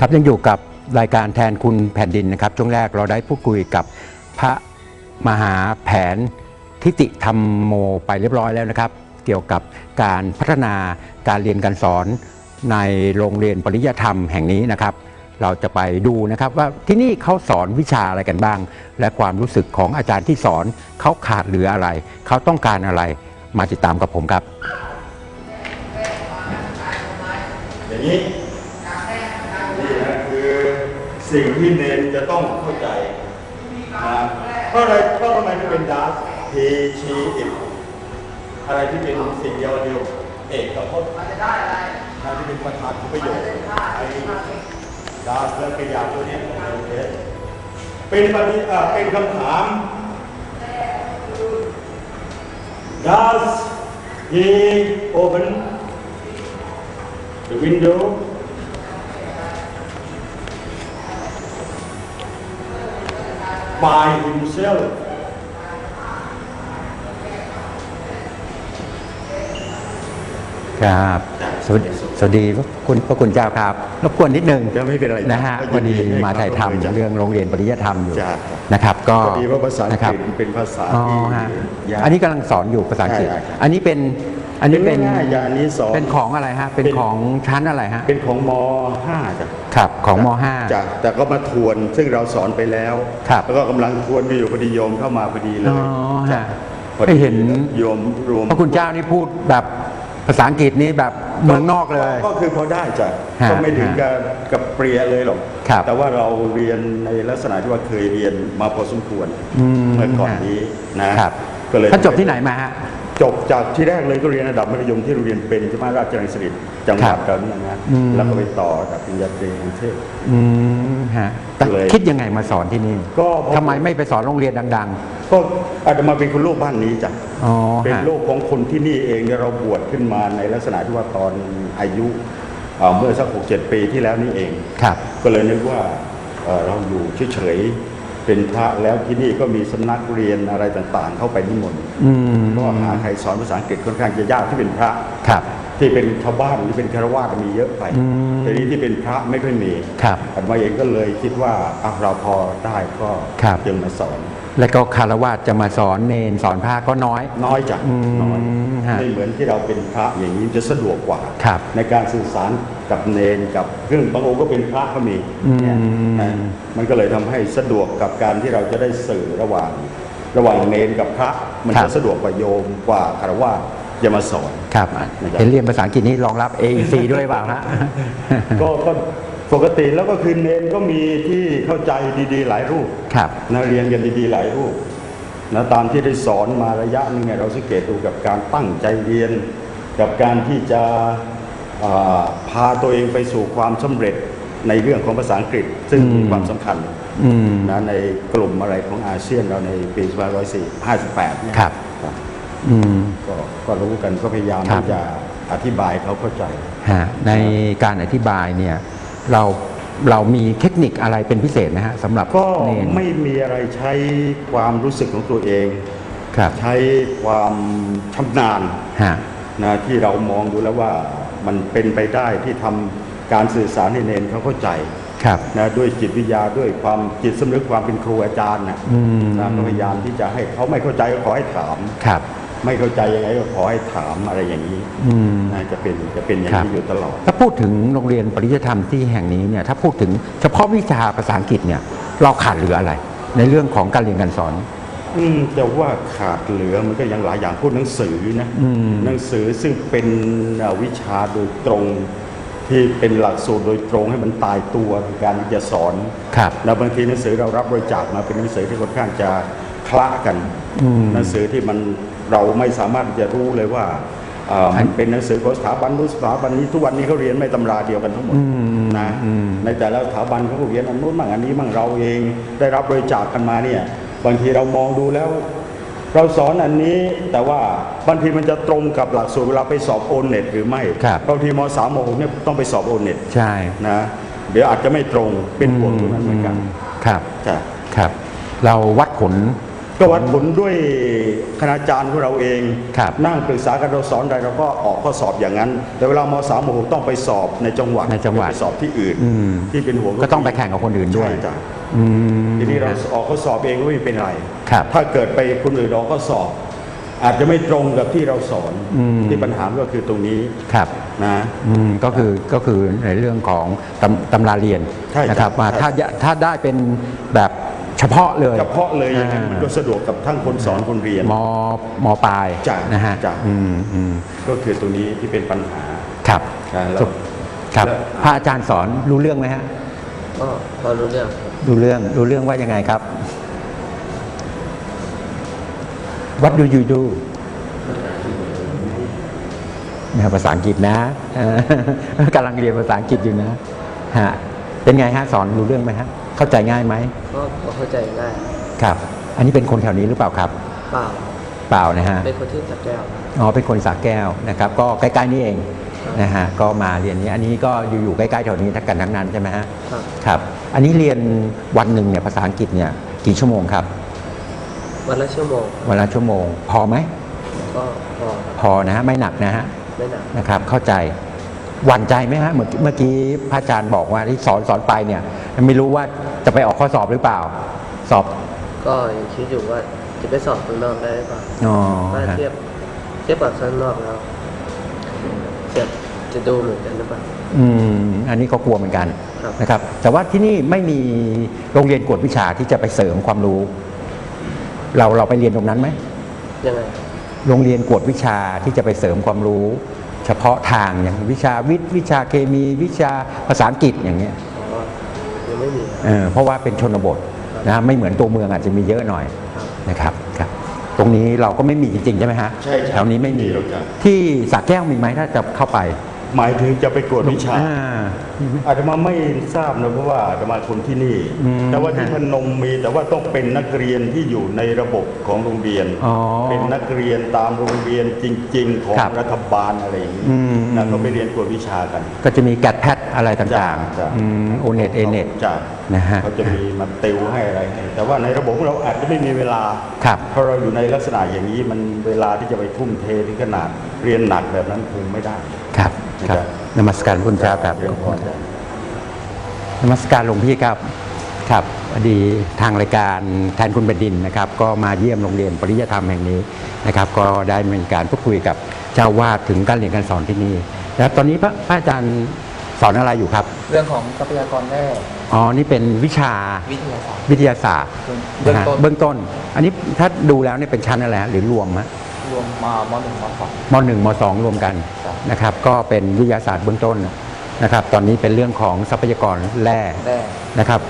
ครับยังอยู่กับรายการแทนคุณแผ่นดินนะครับช่วงแรกเราได้พูดคุยกับพระมหาแผนทิติธรรมโมไปเรียบร้อยแล้วนะครับ เกี่ยวกับการพัฒนาการเรียนการสอนในโรงเรียนปริยธรรมแห่งนี้นะครับ เราจะไปดูนะครับว่าที่นี่เขาสอนวิชาอะไรกันบ้าง และความรู้สึกของอาจารย์ที่สอนเขาขาดเหลืออะไร เขาต้องการอะไรมาติดตามกับผมครับอย่างนี้ สิ่งที่เนนจะต้องเข้าใจนะเพราะอะไรเพราะทำไมถึงเป็นดาสทีชีอิบอะไรที่เป็นสิ่งเดียวเดียวเอกกับพจน์อะไรที่เป็นประธานของประโยชน์ไอ้ดาสและกริยาตัวเนี้ยเป็นปฏิอ่าเป็นคำถาม Does he open the window by himself ครับสวัสดีสวัสดีพระคุณพระคุณเจ้าครับรบกวนนิดนึงจะไม่เป็นไรนะฮะก็วันยินี้นดีให้มาถ่ายความร่วมมือทำเรื่องโรงเรียนปริยธรรมอยู่จ้ะนะครับ ก็พอดีว่าภาษาอังนะคกรับฤษเป็นภาษาอ๋อที่ฮะยากอันนี้กำลังสอนอยู่ภาษาอังกฤษใช่ครับอันนี้เป็น อันนี้เป็นง่ายๆอย่างอันนี้สอนเป็นของอะไรฮะ เป็นเป็น ของชั้นอะไรฮะ เป็นของม .5 จ้ะครับ ของมจ้ะแต่ก็มาทวนซึ่งเราสอนไปแล้ว ครับ แล้วก็กำลังทวนกันอยู่พอดีโยมเข้ามาพอดีเล5อ๋ยอจ้ะฮะพอดีไม่เห็นโยมรวมพระคุณเจ้านี่พูดแบบภาษาอังกฤษนี่แบบเมืองนอกเลย ก็คือพอได้จ้ะฮะก็ไม่ถึงกับกับเปรียเลยหรอกครับแต่ว่าเราเรียนในลักษณะที่ว่าเคยเรียนมาพอสมควรอืมเมื่อก่อนนี้นะครับ ก็เลย ท่านจบที่ไหนมาฮะ จบจากที่แรกเลยก็เรียนระดับมัธยมที่โรงเรียนเป็นที่มาราชนังสฤษฎ์จังหวัดครับเราเนี่ยนะอืม แล้วก็ไปต่อกับปริญญาตรีกรุงเทพ อืมฮะแต่เลย คิดยังไงมาสอนที่นี่ก็พอทำไมไม่ไปสอนโรงเรียนดัง ก็อาจจะมาเป็นคนลูกบ้านนี้จ้ะๆอ๋อเป็นฮะลูกของคนที่นี่เองเนี่ยเราบวชขึ้นมาในลักษณะที่ว่าตอนอายุเอ่อเมื่อสักหกเจ็ดปีที่แล้วนี่เอง ครับ ก็เลยนึกว่าเอ่อเราอยู่เฉยๆ เป็นพระแล้วที่นี่ก็มีสำนักเรียนอะไรต่างๆ เข้าไปนิมนต์อืมก็หาใครสอนภาษาอังกฤษค่อนข้างจะยากที่เป็นพระครับ ที่เป็นชาวบ้านหรือเป็นคารวาสมีเยอะไปอืมแต่นี้ที่เป็นพระไม่ค่อยมีครับอันมาเองก็เลยคิดว่าอะเราพอได้ก็ครับจึงมาสอน แล้วก็คารวะจะมาสอนเนนสอนพระก็น้อย น้อยจังอืมน้อยฮะไม่เหมือนที่เราเป็นพระอย่างนี้จะสะดวกกว่าครับในการสื่อสาร กับเนนกับเครื่องบางองค์ก็เป็นพระก็มีอืมเนี่ยนะมันก็เลยทำให้สะดวกกับการที่เราจะได้สื่อระหว่าง ระหว่างเนนกับพระมันครัจะบสะดวกกว่าโยมกว่าคารวะจะมาสอนครับนะครับเห็นเรียนภาษาอังกฤษนี่รองรับ AEC ด้วยเปล่าฮะก็ก็ปกติแล้วก็คือเนนก็มีที่เข้าใจดีๆ หลายรูปครับนะเรียนกันดีๆ หลายรูปนะตามที่ได้สอนมาระยะหนึงเนี่ยเราสังเกตดูกับการตั้งใจเรียน กับการที่จะอ่า พาตัวเองไปสู่ความสำเร็จในเรื่องของภาษาอังกฤษ ซึ่งมีความสำคัญอืมนะในกลุ่มอะไรของอาเซียนเราในปี2558เนี่ยครับอืมก็ก็รู้กันก็พยายามครับที่จะอธิบายเขาเข้าใจฮะในการอธิบายเนี่ยเราเรามีเทคนิคอะไรเป็นพิเศษนะฮะสำหรับก็เนนไม่มีอะไรใช้ความรู้สึกของตัวเองครับใช้ความชำนาญฮะนะที่เรามองดูแล้วว่า มันเป็นไปได้ที่ทำการสื่อสารให้เนนเขาเข้าใจครับนะด้วยจิตวิทยาด้วยความจิตสำนึกความเป็นครูอาจารย์นะอืมนะก็พยายามที่จะให้เขาไม่เข้าใจก็ขอให้ถามครับ ไม่เข้าใจยังไงก็ขอให้ถามอะไรอย่างนี้อืมนะจะเป็นจะเป็นอย่างครับนี้อยู่ตลอด ถ้าพูดถึงโรงเรียนปริยธรรมที่แห่งนี้เนี่ยถ้าพูดถึงเฉพาะวิชาภาษาอังกฤษเนี่ยเราขาดเหลืออะไร ในเรื่องของการเรียนการสอน อืมแต่ว่าขาดเหลือมันก็ยังหลายอย่างพูดหนังสือนะอืม หนังสือซึ่งเป็นเอ่อวิชาโดยตรง ที่เป็นหลักสูตรโดยตรงให้มันตายตัวในการที่จะสอน ครับ แล้วบางทีหนังสือเรารับบริจาคมาเป็นหนังสือที่ค่อนข้างจะคละกันอืมหนังสือที่มันเราไม่สามารถที่จะรู้เลยว่าเอ่อมันเป็นหนังสือของสถาบันนู้นสถาบันนี้ทุกวันนี้เขาเรียนไม่ตำราเดียวกันทั้งหมดอืมนะอืม ในแต่ละสถาบันเขาก็เรียนอันนู้นมั่งอันนี้มั่งเราเองได้รับบริจาคกันมาเนี่ย บางทีเรามองดูแล้ว เราสอนอันนี้แต่ว่าบางทีมันจะตรงกับหลักสูตรเวลาไปสอบโอเน็ตหรือไม่ครับบางทีมสามโมหกเนี่ยต้องไปสอบโอเน็ตใช่ นะเดี๋ยวอาจจะไม่ตรงเป็นห่วงตรงนั้นเหมือนกันครับจ้ะครับ เราวัดผล ก็วัดผลด้วยคณาจารย์ของเราเอง ครับนั่งปรึกษากันเราสอนอะไรเราก็ออกข้อสอบอย่างนั้น แต่เวลามสามมหกต้องไปสอบในจังหวัดในจังหวัดไปสอบที่อื่น อืมที่เป็นหัวก็ต้องไปแข่งกับคนอื่นด้วย ใช่จ้ะ อืมทีนี้เราออกข้อสอบเองก็ไม่เป็นไร ครับ ถ้าเกิดไปคนอื่นออกข้อสอบ อาจจะไม่ตรงกับที่เราสอนอืม ที่ปัญหาก็คือตรงนี้ครับ นะ อืมก็คือก็คือในเรื่องของตำตำราเรียนใช่นะครับใช่ว่าถ้าถ้าได้เป็นแบบเฉพาะเลยเฉพาะเลยอย่างนั้นมันก็สะดวกกับทั้งคนสอนคนเรียน มมปลายจ้ะนะฮะจ้ะ อืมอืมก็คือตรงนี้ที่เป็นปัญหา ครับใช่แล้วจบครับแล้ว พระอาจารย์สอนรู้เรื่องไหมฮะ ก็พอรู้เรื่อง ครับรู้เรื่องรู้เรื่องว่ายังไงครับ What do you do นะภาษาอังกฤษนะเออกำลังเรียนภาษาอังกฤษอยู่นะฮะเป็นไงฮะสอนรู้เรื่องไหมฮะเข้าใจง่ายไหมก็พอเข้าใจง่ายครับ อันนี้เป็นคนแถวนี้หรือเปล่าครับ เปล่าเปล่านะฮะเป็นคนที่สักแก้วอ๋อเป็นคนสาแก้วนะครับ ก็ใกล้ๆนี่เองครับนะฮะก็มาเรียนนี้อันนี้ก็อยู่ๆใกล้ๆแถวนี้ทั้งกันทั้งนั้นใช่ไหมฮะครับครับ อันนี้เรียนวันหนึ่งเนี่ยภาษาอังกฤษเนี่ยกี่ชั่วโมงครับ วันละชั่วโมง วันละชั่วโมง พอไหมก็พอครับพอนะฮะไม่หนักนะฮะไม่หนักนะครับ เข้าใจหวั่นใจไหมฮะเมื่อกี้เมื่อกี้พระอาจารย์บอกว่าที่สอนสอนไปเนี่ย ไม่รู้ว่าจะไปออกข้อสอบหรือเปล่า สอบ ก็ยังคิดอยู่ว่าจะไปสอบข้างนอกได้หรือเปล่าอ๋อถ้าฮะเทียบเทียบกับข้างนอกแล้วจะ จะดูเหมือนกันหรือเปล่า อืมอันนี้ก็กลัวเหมือนกันครับ นะครับ แต่ว่าที่นี่ไม่มีโรงเรียนกวดวิชาที่จะไปเสริมความรู้ เราเราไปเรียนตรงนั้นไหม ยังไง โรงเรียนกวดวิชาที่จะไปเสริมความรู้ เฉพาะทางอย่างวิชาวิทย์วิชาเคมี วิชาภาษาอังกฤษอย่างเงี้ยอ๋อ ยังไม่มีครับ เออเพราะว่าเป็นชนบทนะไม่เหมือนตัวเมืองอาจจะมีเยอะหน่อยครับนะครับครับ ตรงนี้เราก็ไม่มีจริงๆใช่ไหมฮะใช่ครับแถวนี้ไม่มี ไม่มีหรอกครับ ที่สระแก้วมีไหมถ้าจะเข้าไป หมายถึงจะไปกวดวิชา อ่มีไหมอาตมาไม่ทราบนะเพราะว่าอาตมาคนที่นี่ อืมแต่ว่าที่พนมมีแต่ว่าต้องเป็นนักเรียนที่อยู่ในระบบของโรงเรียน อ๋อเป็นนักเรียนตามโรงเรียนจริง ๆ ของครับรัฐบาลอะไรอย่างนี้อืม นะเขาไปเรียนกวดวิชากัน ก็จะมีแกดแพท อะไรต่างจ้ะๆโอเน็ตเอเน็ตจ้ะนะฮะเขาจะมีมาติวให้อะไรให้แต่ว่าในระบบของเราอาจจะไม่มีเวลา ครับ เพราะเราอยู่ในลักษณะอย่างนี้มันเวลาที่จะไปทุ่มเทถึงขนาดเรียนหนักแบบนั้นคงไม่ได้ ครับครับนมัสการคุณเจ้าครับเรียนพอได้ นมัสการหลวงพี่ครับครับพอดีทางรายการแทนคุณแผ่นดินนะครับ ก็มาเยี่ยมโรงเรียนปริยธรรมแห่งนี้นะครับ ก็ได้มีการพูดคุยกับเจ้าวาดถึงการเรียนการสอนที่นี่แล้วตอนนี้พระพระอาจารย์ สอนอะไรอยู่ครับ เรื่องของทรัพยากรแร่อ๋อ นี่เป็นวิชาวิทยาศาสตร์วิทยาศาสตร์เบื้องนะฮะต้นเบื้องต้น อันนี้ถ้าดูแล้วเนี่ยเป็นชั้นอะไรฮะหรือรวมฮะรวมมามหนึ่งมสอง มหนึ่งมสองรวมกันครับ นะครับ ก็เป็นวิทยาศาสตร์เบื้องต้นนะครับ ตอนนี้เป็นเรื่องของทรัพยากรแร่แร่นะครับ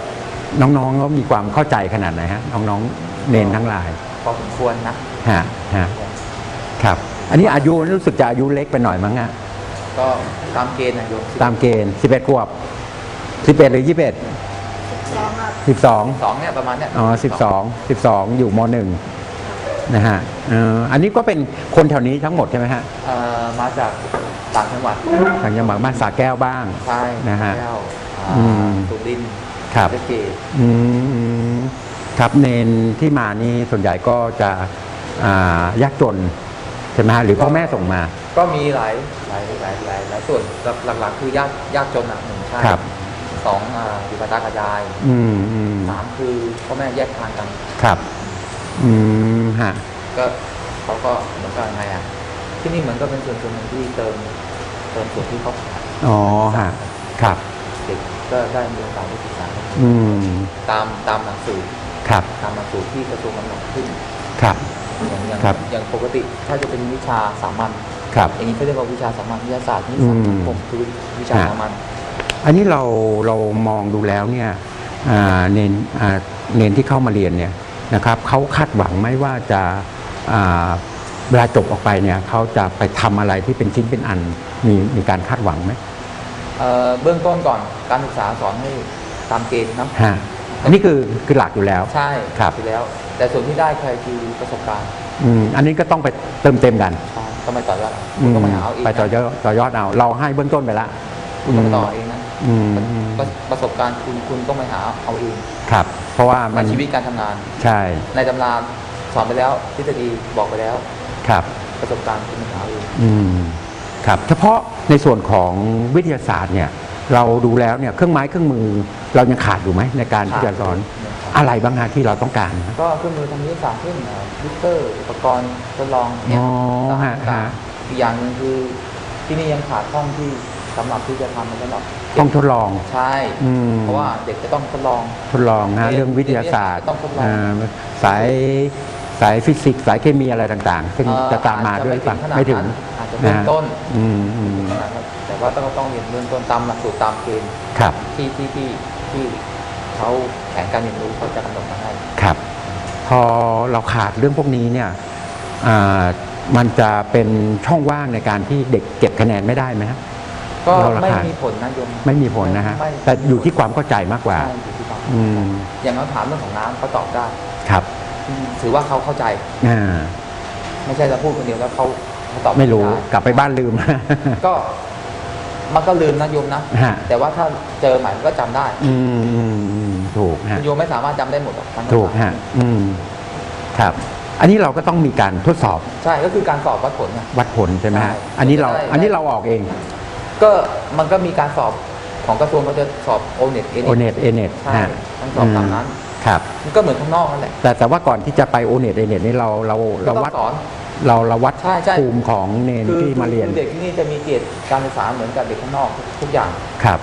น้องๆเขามีความเข้าใจขนาดไหนฮะน้องๆเนนทั้งหลายพอสมควรนะ ฮะฮะครับ อันนี้อายุรู้สึกจะอายุเล็กไปหน่อยมั้งฮะ ก็ตามเกณฑ์นะโยมตามเกณฑ์ 11ขวบ 11 หรือ 21 12 สองเนี่ยประมาณเนี่ยอ๋อ 12 12 อยู่มหนึ่งนะฮะเอ่ออันนี้ก็เป็นคนแถวนี้ทั้งหมดใช่ไหมฮะเอ่อมาจากต่างจังหวัดทางจังหวัดบ้านสาแก้วบ้าง ใช่นะฮะแก้วอือ่ามสุรินทร์ครับศเกตอืมครับเนนที่มานี่ส่วนใหญ่ก็จะอ่ายากจนใช่ไหมฮะหรือพ่อแม่ส่งมา ก็มีหลายหลายหลายหลายหลายส่วนหลักๆ คือยากยากจนอะหนึ่งใช่ครับ สองอ่าอยู่กับตากับยายอืมอืมสามคือพ่อแม่แยกทางกัน ครับ อืมฮะ ก็เขาก็เหมือนกับไงอะ ที่นี่เหมือนก็เป็นส่วนส่วนหนึ่งที่เติมเติมส่วนที่เขาขาดอ๋อฮะ ครับ เด็กก็ได้มีโอกาสได้ศึกษาอืม ตามตามหนังสือครับ ตามหนังสือที่กระทรวงกำหนดขึ้น ครับ อย่างอย่างครับ อย่างปกติถ้าจะเป็นวิชาสามัญ ครับอย่างนี้เขาเรียกว่าวิชาสามัญวิทยาศาสตร์นี่อืสัมงคมคือวิชาฮะสามัญอันนี้เราเรามองดูแล้วเนี่ยอ่าเนนอ่าเนนที่เข้ามาเรียนเนี่ยนะครับเขาคาดหวังไหมว่าจะอ่าเวลาจบออกไปเนี่ยเขาจะไปทำอะไรที่เป็นชิ้นเป็นอันมีมีการคาดหวังไหมเอ่อเบื้องต้นก่อนการศึกษาสอนให้ตามเกณฑ์นะฮะอันนี้คือคือหลักอยู่แล้วใช่ครับอยู่แล้ว แต่ส่วนที่ได้ใครคือประสบการณ์อืมอันนี้ก็ต้องไปเติมเต็มกัน ใช่ต้องไปต่อยอดอืคุณมต้องไปหาเอาเองไปต่อยอดต่อยอดเอา เราให้เบื้องต้นไปละคุณต้องไปต่อเองนะอืมอืมประประสบการณ์คุณคุณต้องไปหาเอาเองครับ เพราะว่าในมันชีวิตการทำงาน ใช่ในตำราสอนไปแล้วทฤษฎีบอกไปแล้ว ครับ ประสบการณ์คุณหาเอง อืมครับเฉพาะในส่วนของวิทยาศาสตร์เนี่ย เราดูแล้วเนี่ยเครื่องไม้เครื่องมือเรายังขาดอยู่ไหมในการที่จะสอนอะไรบ้างฮะที่เราต้องการฮะก็เครื่องมือทางวิทยาศาสตร์เช่นลิเตอร์อุปกรณ์ทดลองเนี่ยอ๋อต่างฮะๆฮะอีกอย่างหนึ่งคือที่นี่ยังขาดห้องที่สำหรับที่จะทำสำหรับห้องทดลองใช่อืมเพราะว่าเด็กจะต้องทดลองทดลองนะเรียนเรื่องวิทยาศาสตร์ต้องทดลองอ่าสายสายฟิสิกส์สายเคมีอะไรต่างๆ ซึ่งเอ่อจะตามมาด้วยอจป่ะจะไม่ถึงอาจจะเบื้องต้นอืมอืมนะครับแต่ว่าต้องต้องเรียนเบื้องต้นตามหลักสูตรตามเกณฑ์ครับที่ที่ที่ที่ เขาแผนการเรียนรู้เขาจะกำหนดมาให้ ครับ พอเราขาดเรื่องพวกนี้เนี่ยอ่ามันจะเป็นช่องว่างในการที่เด็กเก็บคะแนนไม่ได้ไหมฮะ ก็เราราไม่คามีผลนะโยมไม่มีผลนะฮะ ไม่แต่อยู่ที่ความเข้าใจมากกว่า ใช่อยู่ที่ความอืม อย่างเราถามเรื่องของน้ำเขาตอบได้ครับถือว่าเขาเข้าใจ อ่าไม่ใช่จะพูดคนเดียวแล้วเขาเขาตอบไม่รู้ด้กลับไปบ้านลืม ก็มันก็ลืมนะโยมนะ ฮะ แต่ว่าถ้าเจอใหม่มันก็จำได้ อืมอืมอืม ถูกฮะโยมไม่สามารถจำได้หมดหรอกทั้งถูกฮะ อืม ครับ อันนี้เราก็ต้องมีการทดสอบใช่ก็คือการสอบวัดผลไง วัดผลใช่ไหมฮะ ใช่อันนี้เราได้อันนี้เราออกเอง ก็มันก็มีการสอบของกระทรวงเขาจะสอบโอเน็ตเอโอเน็ตเอเน็ตใช่ต้องสอบตามนั้น ครับ มันก็เหมือนข้างนอกนั่นแหละแต่แต่ว่าก่อนที่จะไปโอเน็ตเอเน็ตนี่เราเราเราก็ต้วัอดงสอน เราเราวัดใช่ใช่ ภูมิของเนนที่มาเรียน คือเด็กที่นี่จะมีเกียรติการศึกษาเหมือนกับเด็กข้างนอกทุกอย่าง ครับ